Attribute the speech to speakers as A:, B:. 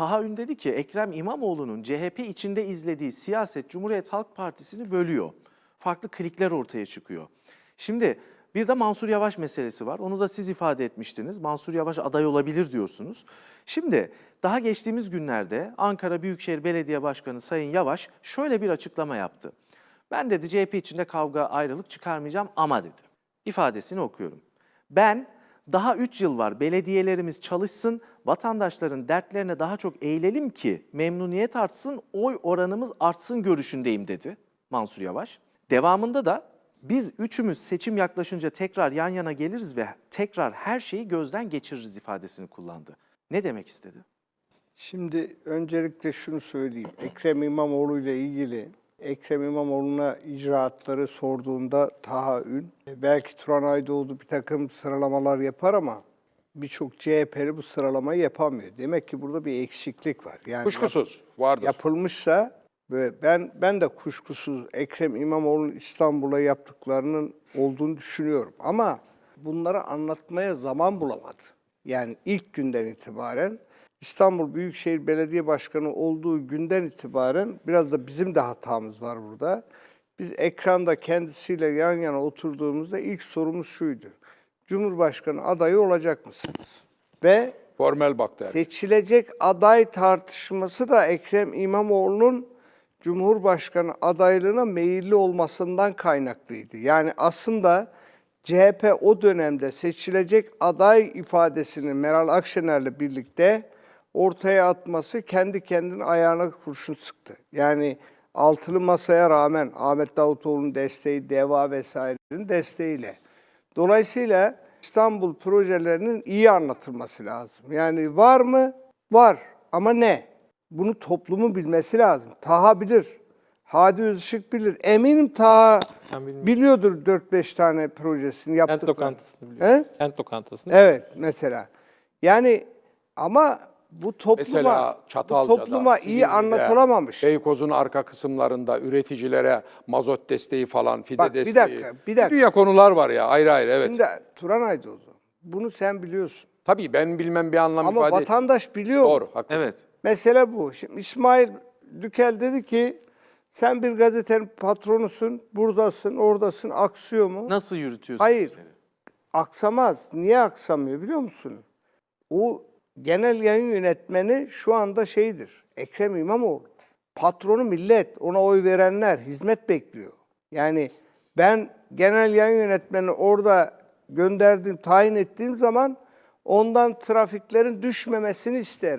A: Taha Ün dedi ki Ekrem İmamoğlu'nun CHP içinde izlediği siyaset Cumhuriyet Halk Partisi'ni bölüyor. Farklı klikler ortaya çıkıyor. Şimdi bir de Mansur Yavaş meselesi var. Onu da siz ifade etmiştiniz. Mansur Yavaş aday olabilir diyorsunuz. Şimdi daha geçtiğimiz günlerde Ankara Büyükşehir Belediye Başkanı Sayın Yavaş şöyle bir açıklama yaptı. Ben dedi CHP içinde kavga ayrılık çıkarmayacağım ama dedi. İfadesini okuyorum. Ben daha 3 yıl var belediyelerimiz çalışsın, vatandaşların dertlerine daha çok eğilelim ki memnuniyet artsın, oy oranımız artsın görüşündeyim dedi Mansur Yavaş. Devamında da biz üçümüz seçim yaklaşınca tekrar yan yana geliriz ve tekrar her şeyi gözden geçiririz ifadesini kullandı. Ne demek istedi?
B: Şimdi öncelikle şunu söyleyeyim. Ekrem İmamoğlu ile ilgili Ekrem İmamoğlu'na icraatları sorduğunda Taha Ün, e, belki Turan Aydoğdu bir takım sıralamalar yapar ama birçok CHP'li bu sıralamayı yapamıyor. Demek ki burada bir eksiklik var. Yani
C: Kuşkusuz vardır.
B: yapılmışsa ve ben ben de kuşkusuz Ekrem İmamoğlu'nun İstanbul'a yaptıklarının olduğunu düşünüyorum. Ama bunları anlatmaya zaman bulamadı. Yani ilk günden itibaren İstanbul Büyükşehir Belediye Başkanı olduğu günden itibaren biraz da bizim de hatamız var burada. Biz ekranda kendisiyle yan yana oturduğumuzda ilk sorumuz şuydu. Cumhurbaşkanı adayı olacak mısınız? Ve
C: Formel baktı. yani.
B: Seçilecek aday tartışması da Ekrem İmamoğlu'nun Cumhurbaşkanı adaylığına meyilli olmasından kaynaklıydı. Yani aslında CHP o dönemde seçilecek aday ifadesini Meral Akşener'le birlikte ortaya atması kendi kendine ayağına kurşun sıktı. Yani altılı masaya rağmen Ahmet Davutoğlu'nun desteği, DEVA vesairenin desteğiyle. Dolayısıyla İstanbul projelerinin iyi anlatılması lazım. Yani var mı? Var. Ama ne? Bunu toplumun bilmesi lazım. Taha bilir. Hadi Özışık bilir. Eminim Taha biliyordur 4-5 tane projesini
D: Kent
B: yaptıklarını.
D: lokantasını biliyorum.
B: He?
D: Kent lokantasını.
B: Evet mesela. Yani ama bu topluma,
C: Mesela
B: bu topluma iyi anlatılamamış.
C: Beykoz'un arka kısımlarında üreticilere mazot desteği falan, fide
B: Bak, bir
C: desteği.
B: dakika, bir dakika.
C: Dünya konular var ya ayrı ayrı evet.
B: Şimdi Turan Aydoğdu bunu sen biliyorsun.
C: Tabii ben bilmem bir anlam
B: Ama
C: ifade
B: vatandaş biliyor.
C: Doğru, haklısın.
A: Evet.
B: Mesele bu. Şimdi İsmail Dükel dedi ki sen bir gazetenin patronusun, buradasın, oradasın, aksıyor mu?
A: Nasıl yürütüyorsun?
B: Hayır. Aksamaz. Niye aksamıyor biliyor musun? O genel yayın yönetmeni şu anda şeydir. Ekrem İmamoğlu. Patronu millet, ona oy verenler, hizmet bekliyor. Yani ben genel yayın yönetmeni orada gönderdiğim, tayin ettiğim zaman ondan trafiklerin düşmemesini isterim.